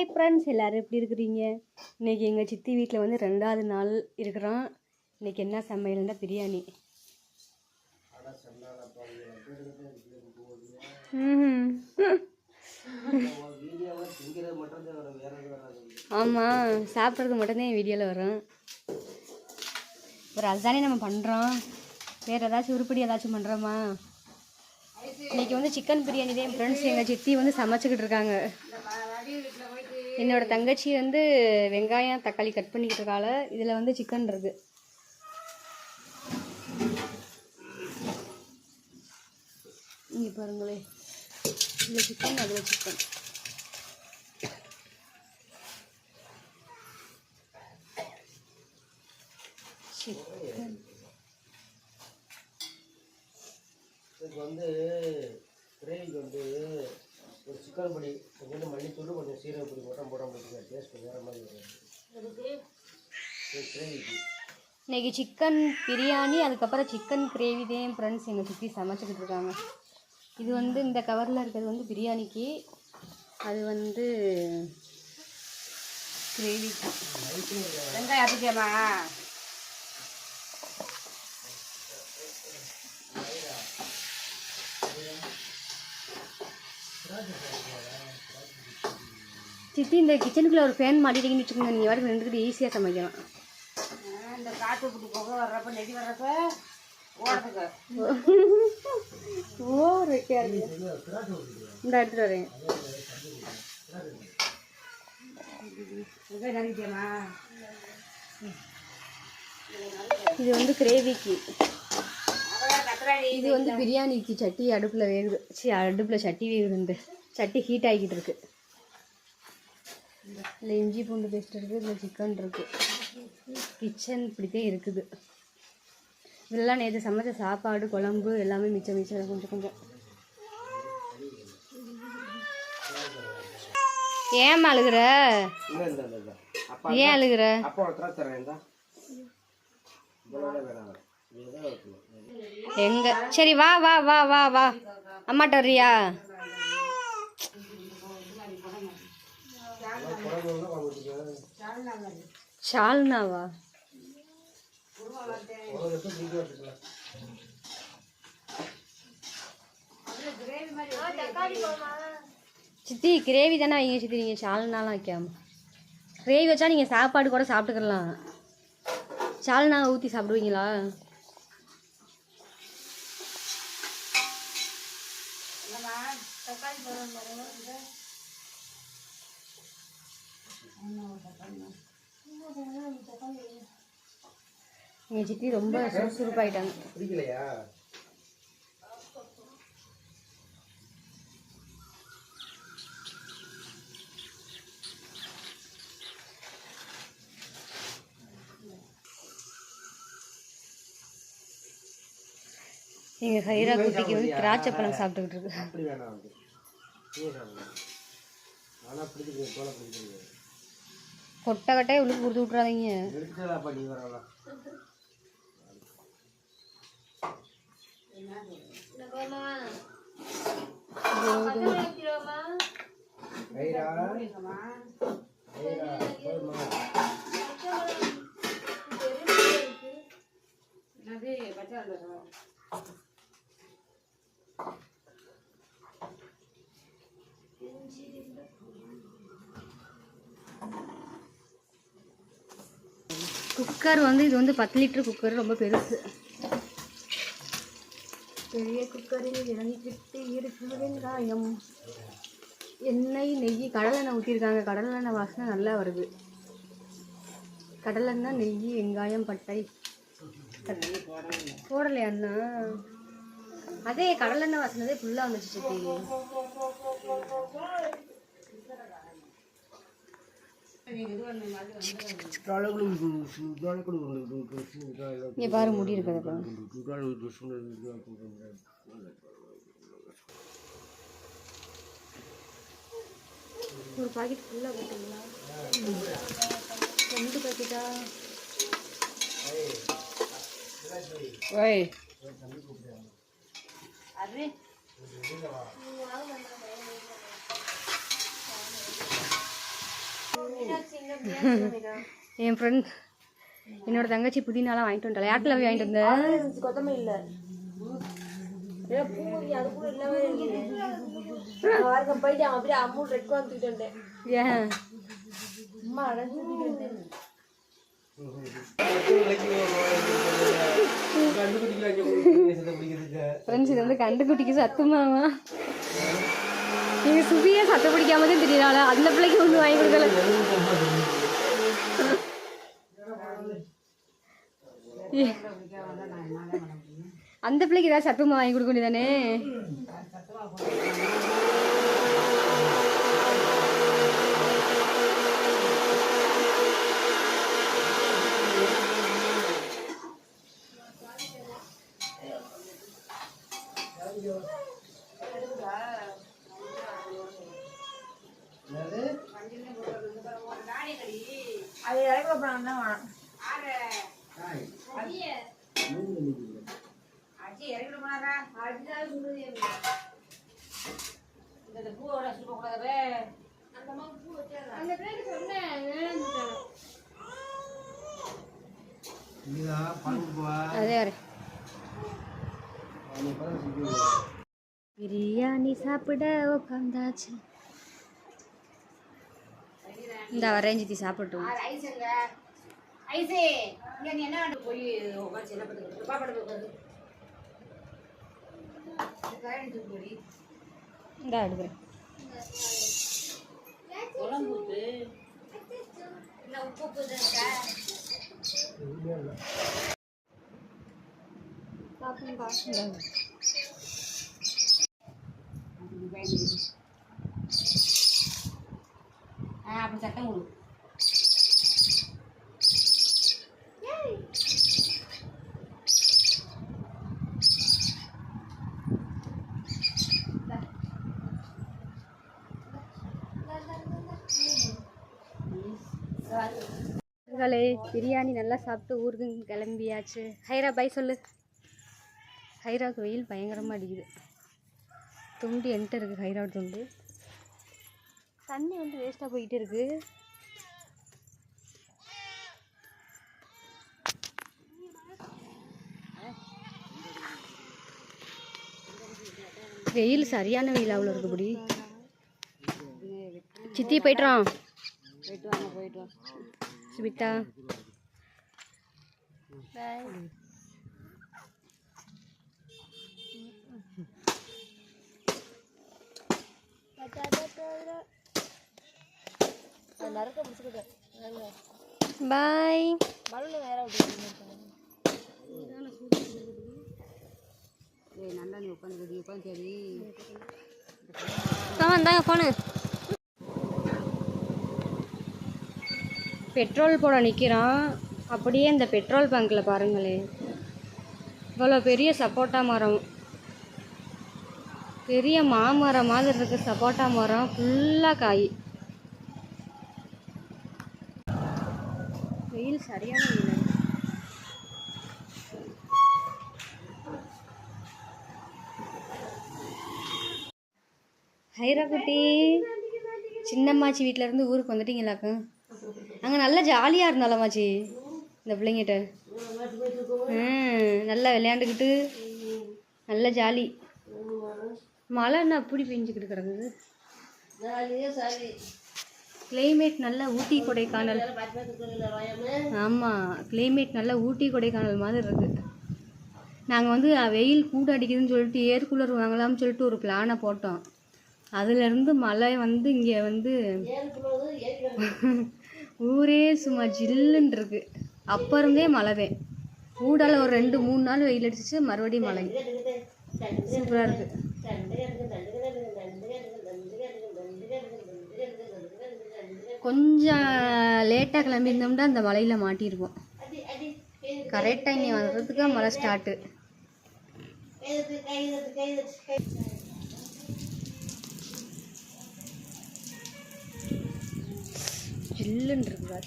Hi friends எல்லோரும் எப்படி இருக்கிறீங்க? இன்றைக்கி எங்கள் சித்தி வீட்டில் வந்து ரெண்டாவது நாள் இருக்கிறோம் இன்றைக்கி என்ன சமையல்னா பிரியாணி? ஆமாம் சாப்பிட்றது மட்டும்தான் என் வீடியோவில் வரும். ஒரு அதுதானே நம்ம பண்ணுறோம் வேறு ஏதாச்சும் உருப்படி ஏதாச்சும் பண்ணுறோமா இன்னைக்கு வந்து சிக்கன் பிரியாணி தான் என் ஃப்ரெண்ட்ஸ் எங்கள் சித்தி வந்து சமைச்சிக்கிட்டு இருக்காங்க. என்னோட தங்கச்சி வந்து வெங்காயம் தக்காளி கட் பண்ணிக்கிட்டு இருக்கால இதில் வந்து சிக்கன் இருக்கு. இங்கே பாருங்களே. இதில் சிக்கன் அதில் சிக்கன் இதுக்கு வந்து கிரேவிக்கு வந்து ஒரு சிக்கன் பொடி கொஞ்சம் மல்லித்தூள் கொஞ்சம் சீரக பொடி மட்டும் போட முடியுங்க டேஸ்ட் வேறு மாதிரி வரும். கிரேவிக்கு இன்னைக்கு சிக்கன் பிரியாணி அதுக்கப்புறம் சிக்கன் கிரேவி தான் ஃப்ரெண்ட்ஸ் எங்கள் சுற்றி சமைச்சிக்கிட்டு இருக்காங்க. இது வந்து இந்த கவரில் இருக்கிறது வந்து பிரியாணிக்கு அது வந்து கிரேவிக்கு வெங்காயம் அரைச்சிட்டியாம்மா சித்தி இந்த கிச்சனுக்குள்ளே ஒரு ஃபேன் மாட்டிட்டீங்கன்னு வச்சுக்கோங்க. நீங்கள் வாட்டுக்கு நின்றுக்கிட்டு ஈஸியாக சமைக்கலாம். இந்த காட்டு இப்படி புகை வர்றப்ப நெடி வர்றப்ப ஓடுறதுக்கு இந்த எடுத்துகிட்டு வரேன். இது வந்து கிரேவிக்கு இது வந்து பிரியாணிக்கு சட்டி அடுப்பில் வேகுது சி அடுப்பில் சட்டி வேகுது இந்த சட்டி ஹீட் ஆகிக்கிட்டு இருக்கு இதில் இஞ்சி பூண்டு பேஸ்ட் இருக்குது இதில் சிக்கன் இருக்குது கிச்சன் இப்படித்தான் இருக்குது இதெல்லாம் நேற்று சமைச்ச சாப்பாடு குழம்பு எல்லாமே மிச்சம் மிச்சம் கொஞ்சம் கொஞ்சம் ஏன் அழுகுற இல்லை ஏன் அழுகுற எங்க? சரி வா வா வா வா வா. அம்மாட்ட வர்றியா? குழம்புலாம் ஷால்னாவா? சித்தி கிரேவி தானே வைங்க சித்தி நீங்கள் சால்னாலாம் வைக்காம. கிரேவி வச்சா நீங்கள் சாப்பாடு கூட சாப்பிட்டுக்கலாம் சால்னா ஊற்றி சாப்பிடுவீங்களா? எங்கள் சித்தி ரொம்ப சுறுசுறுப்பாயிட்டாங்க. பிடிக்கலையா? எங்கள் ஹைரா குட்டிக்கு வந்து திராட்சை பழம் சாப்பிட்டுக்கிட்டு இருக்கு. அப்படி வேணாம் ஆனால் தோலை கொட்டை கட்டையை உள்ளுக்கு கொடுத்து விட்றாதீங்க எடுத்துதாப்பா நீ வரலாம் ஐரா ஐரா குக்கர் வந்து இது வந்து பத்து லிட்டர் குக்கர் ரொம்ப பெருசு. பெரிய குக்கரில் இறங்கிக்கிட்டு இருக்கு வெங்காயம் எண்ணெய் நெய் கடலெண்ணெய் ஊற்றிருக்காங்க கடலெண்ணெய் வாசனை நல்லா வருது. கடலெண்ணெய் நெய் வெங்காயம் பட்டை. போடலையா அண்ணா? அதே கடலெண்ணெய் வாசனதே ஃபுல்லாக வந்துச்சு இங்கே பாரு முடி இருக்கிறத ஒரு பாக்கெட் ஃபுல்லாக போட்டுங்களா? ரெண்டு பாக்கெட்டா அது என் ஃப்ரெண்ட் என்னோட தங்கச்சி புதினாலாம் வாங்கிட்டு வந்தாள் யார்ட்டில் போய் வாங்கிட்டு கொத்தமல்லி இல்ல. போயிட்டு அப்படியே ரெட் வந்தேன் ஏன்? அம்மா அடைஞ்சு வந்தேன் ஃப்ரெண்ட்ஸ் இது வந்து கண்டுக்குட்டிக்கு சத்துமாவா நீங்கள் சுபியே சத்த பிடிக்காம தான் அந்த பிள்ளைக்கு ஒன்று வாங்கி கொடுக்கல. அந்த பிள்ளைக்கு ஏதாவது சத்துமா வாங்கி கொடுக்க வேண்டியதானே? அது இறக்க போறாங்க தான் அச்சி இந்த பூவோட அந்த மாதிரி பூ. அந்த சொன்னேன் பிரியாணி சாப்பிட உட்காந்தாச்சு இந்த வரேன் சித்தி சாப்பிட்டோம் ஐஸே இங்க நீ என்ன போய் உட்காந்து என்ன பண்ணுறது பாப்பாடு உட்காந்து தூக்கி இந்த எடுக்கிறேன் குழம்பு ஊத்து இல்லை உப்பு உப்பு இந்தாங்க. ஆ அப்படி சட்டம் கொடு மக்களே பிரியாணி நல்லா சாப்பிட்டு ஊருக்கு கிளம்பியாச்சு. ஹைரா பை சொல்லு. ஹைராவுக்கு வெயில் பயங்கரமாக அடிக்குது. துண்டு என்கிட்ட இருக்குது ஹைராவோட துண்டு. தண்ணி வந்து வேஸ்ட்டாக போயிட்டு இருக்கு. வெயில் சரியான வெயில் அவ்வளோ இருக்குபடி சித்தி போயிட்டுறான் போயிட்டு வாங்க போயிட்டு வாங்க சுபிதா பாய். நல்லா நீ உட்காந்து உட்காந்து சரி ஆ இந்தாங்க ஃபோனு பெட்ரோல் போட நிற்கிறான் அப்படியே இந்த பெட்ரோல் பங்க்கில் பாருங்களேன் இவ்வளோ பெரிய சப்போட்டா மரம். பெரிய மாமரம் மாதிரி இருக்கு சப்போட்டா மரம். ஃபுல்லாக காய். வெயில் சரியான வெயில் ஹைரா குட்டி சின்னம்மாச்சி வீட்டிலேருந்து ஊருக்கு வந்துட்டீங்களாக்கும் அங்கே நல்லா ஜாலியாக இருந்தாலம்மாச்சி இந்த பிள்ளைங்கிட்ட. ம் நல்லா விளையாண்டுக்கிட்டு நல்ல ஜாலி. மழை என்ன அப்படி பெஞ்சுக்கிட்டு கிடக்குது? கிளைமேட் நல்லா ஊட்டி கொடைக்கானல். ஆமாம் கிளைமேட் நல்லா ஊட்டி கொடைக்கானல் மாதிரி இருக்கு. நாங்கள் வந்து வெயில் கூட அடிக்குதுன்னு சொல்லிட்டு ஏர் கூலர் வாங்கலாம்னு சொல்லிட்டு ஒரு பிளானை போட்டோம். அதுலேருந்து மழை வந்து இங்கே வந்து ஊரே சும்மா ஜில்லுன்னு இருக்கு அப்போ இருந்தே மழை ஊடால ஒரு ரெண்டு மூணு நாள் வெயில் அடிச்சிச்சு மறுபடியும் மழை. சூப்பராக இருக்கு கொஞ்சம் லேட்டாக கிளம்பியிருந்தோம்னா அந்த மலையில் மாட்டியிருப்போம் கரெக்டாக இங்கே வர்றதுக்கு மழை ஸ்டார்ட்டு ஜில்லுன்னு இருக்கு